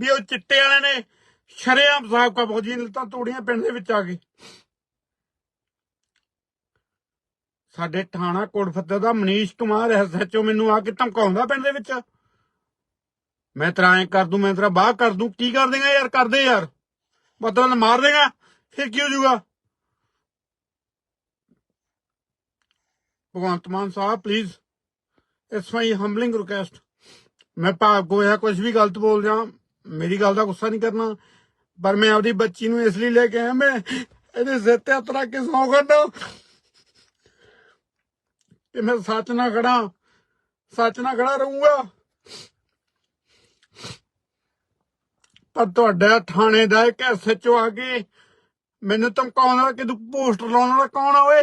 ਵੀ ਉਹ ਚਿੱਟੇ ਵਾਲੇ ਨੇ ਸ਼ਰੇਆਮ ਸਾਬਕਾ ਫੌਜੀ ਨੇ ਤਾਂ ਤੋੜੀਆਂ ਪਿੰਡ ਦੇ ਵਿੱਚ ਆ ਕੇ ਸਾਡੇ ਥਾਣਾ ਕੋਟਫੱਤੇ ਦਾ ਮਨੀਸ਼ ਕੁਮਾਰ ਐਸਐਚਓ ਮੈਨੂੰ ਆ ਕੇ ਧਮਕਾਉਂਦਾ ਪਿੰਡ ਦੇ ਵਿੱਚ। ਮੈਂ ਤੇਰਾ ਐਂ ਕਰ ਦੂੰ, ਮੈਂ ਤੇਰਾ ਬਾਹ ਕਰ ਦੂੰ। ਕੀ ਕਰ ਦੇਗਾ ਯਾਰ? ਕਰਦੇ ਯਾਰ। ਮਤਲਬ ਮਾਰ ਦੇਗਾ, ਫਿਰ ਕੀ ਹੋ ਜਾਊਗਾ? ਭਗਵੰਤ ਮਾਨ ਸਾਹਿਬ please it's my humbling request ਮੈਂ ਭਾਗ ਕੋ ਇਹ ਕੁਝ ਵੀ ਗਲਤ ਬੋਲ ਜਾ ਮੇਰੀ ਗੱਲ ਦਾ ਗੁੱਸਾ ਨਹੀਂ ਕਰਨਾ, ਪਰ ਮੈਂ ਆਪਦੀ ਬੱਚੀ ਨੂੰ ਇਸ ਲਈ ਲੈ ਕੇ ਆਇਆ, ਮੈਂ ਇਹਦੇ ਸਿਰ ਤੇ ਹੱਥ ਰੱਖ ਕੇ ਸੌਂ ਕਰਦਾ ਕਿ ਮੈਂ ਸੱਚ ਨਾਲ ਖੜਾ, ਸੱਚ ਨਾਲ ਖੜਾ ਰਹੂੰਗਾ। ਪਰ ਤੁਹਾਡਾ ਥਾਣੇ ਦਾ ਇੱਕ ਐਸਐਚਓ ਆ ਕੇ ਮੈਨੂੰ ਧਮਕਾਉਂਦਾ ਕਿ ਤੂੰ ਪੋਸਟਰ ਲਾਉਣ ਵਾਲਾ ਕੌਣ ਆ ਓਏ?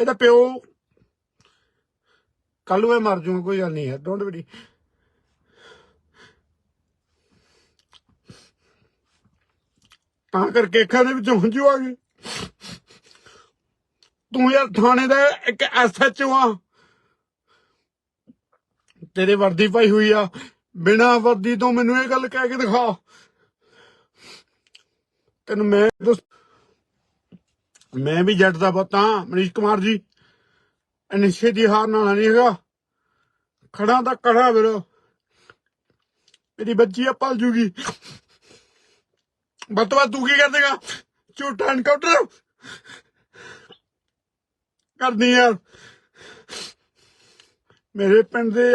ਇਹਦਾ ਪਿਓ ਕੱਲ ਨੂੰ ਇਹ ਮਰ ਜੂਗਾ ਕੋਈ ਗੱਲ ਨਹੀਂ ਹੈ ਡੋਂਟ ਵਰੀ ਤਾਂ ਕਰਕੇ ਅੱਖਾਂ ਦੇ ਵਿੱਚੋਂ ਹੰਝੂ ਆ ਗਏ। ਤੂੰ ਯਾਰ ਥਾਣੇ ਦਾ ਇੱਕ ਐਸਐਚਓ ਆ। ਤੇਰੇ ਵਰਦੀ ਪਾਈ ਹੋਈ ਆ। ਬਿਨਾ ਵਰਦੀ ਤੋਂ ਮੈਨੂੰ ਇਹ ਗੱਲ ਕਹਿ ਕੇ ਦਿਖਾ। ਤੈਨੂੰ ਮੈਂ ਮੈਂ ਵੀ ਜੱਟ ਦਾ ਪੁੱਤ ਹਾਂ, ਮਨੀਸ਼ ਕੁਮਾਰ ਜੀ। ਅਨਿਸ਼ੇ ਦੀ ਹਾਰ ਨਾਲ ਨਹੀਂ ਹੈਗਾ। ਖੜਾ ਤਾਂ ਕੜਾ ਵੀਰੋ। ਮੇਰੀ ਬੱਚੀ ਆ, ਪਲ ਜੂਗੀ। ਬਤਵਾ ਤੂੰ ਕੀ ਕਰ ਦੇਗਾ ਝੂਠਾ ਐਨਕਾਊਂਟਰ ਕਰਦੀ ਯਾਰ ਮੇਰੇ ਪਿੰਡ ਦੇ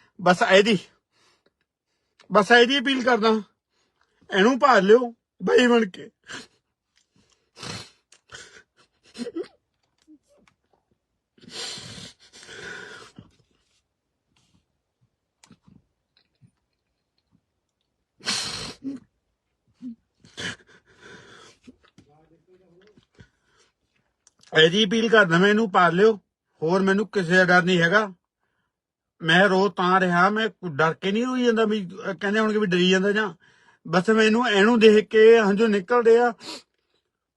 ਬਸ ਇਹਦੀ ਬਸ ਇਹਦੀ ਅਪੀਲ ਕਰਦਾ ਇਹਨੂੰ ਭਾਲ ਲਿਓ, ਬਈ ਬਣ ਕੇ। ਇਹਦੀ ਅਪੀਲ ਕਰਦਾ ਮੈਂ, ਇਹਨੂੰ ਪਾਲ ਲਿਓ। ਹੋਰ ਮੈਨੂੰ ਕਿਸੇ ਦਾ ਡਰ ਨਹੀਂ ਹੈਗਾ। ਮੈਂ ਰੋ ਤਾਂ ਰਿਹਾ, ਮੈਂ ਡਰ ਕੇ ਨਹੀਂ ਹੋਈ ਜਾਂਦਾ ਵੀ ਕਹਿੰਦੇ ਹੋਣਗੇ ਵੀ ਡਰੀ ਜਾਂਦਾ ਜਾਂ, ਬਸ ਮੈਨੂੰ ਇਹਨੂੰ ਦੇਖ ਕੇ ਹੰਝੂ ਨਿਕਲਦੇ ਆ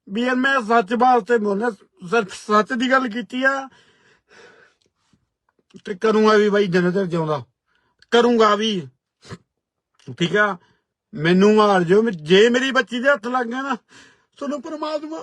ਵੀ ਯਾਰ ਮੈਂ ਸੱਚ ਵਾਸਤੇ ਬੋਲਿਆ, ਸਿਰਫ ਸੱਚ ਦੀ ਗੱਲ ਕੀਤੀ ਆ ਤੇ ਕਰੂੰਗਾ ਵੀ ਬਾਈ ਜਨਤ ਤੱਕ ਜਿਉਂਦਾ, ਕਰੂੰਗਾ ਵੀ। ਠੀਕ ਆ? ਮੈਨੂੰ ਮਾਰ ਜੋ ਜੇ ਮੇਰੀ ਬੱਚੀ ਦੇ ਹੱਥ ਲੱਗ ਗਿਆ ਨਾ, ਤੁਹਾਨੂੰ ਪਰਮਾਤਮਾ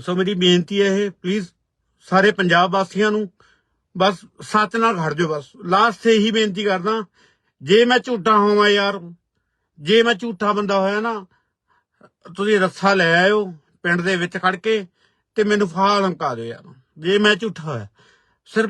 ਸੋ ਮੇਰੀ ਬੇਨਤੀ ਹੈ ਇਹ ਪਲੀਜ਼ ਸਾਰੇ ਪੰਜਾਬ ਵਾਸੀਆਂ ਨੂੰ ਬਸ ਸੱਚ ਨਾਲ ਖੜ ਜਾਓ ਬਸ। ਲਾਸਟ ਤੇ ਹੀ ਬੇਨਤੀ ਕਰਦਾ, ਜੇ ਮੈਂ ਝੂਠਾ ਹੋਵਾਂ ਯਾਰ, ਜੇ ਮੈਂ ਝੂਠਾ ਬੰਦਾ ਹੋਇਆ ਨਾ, ਤੁਸੀਂ ਰੱਸਾ ਲੈ ਆਇਓ ਪਿੰਡ ਦੇ ਵਿੱਚ ਖੜ ਕੇ ਤੇ ਮੈਨੂੰ ਫਾਹ ਲਮਕਾ ਦਿਓ ਯਾਰ। ਜੇ ਮੈਂ ਝੂਠਾ ਹੋਇਆ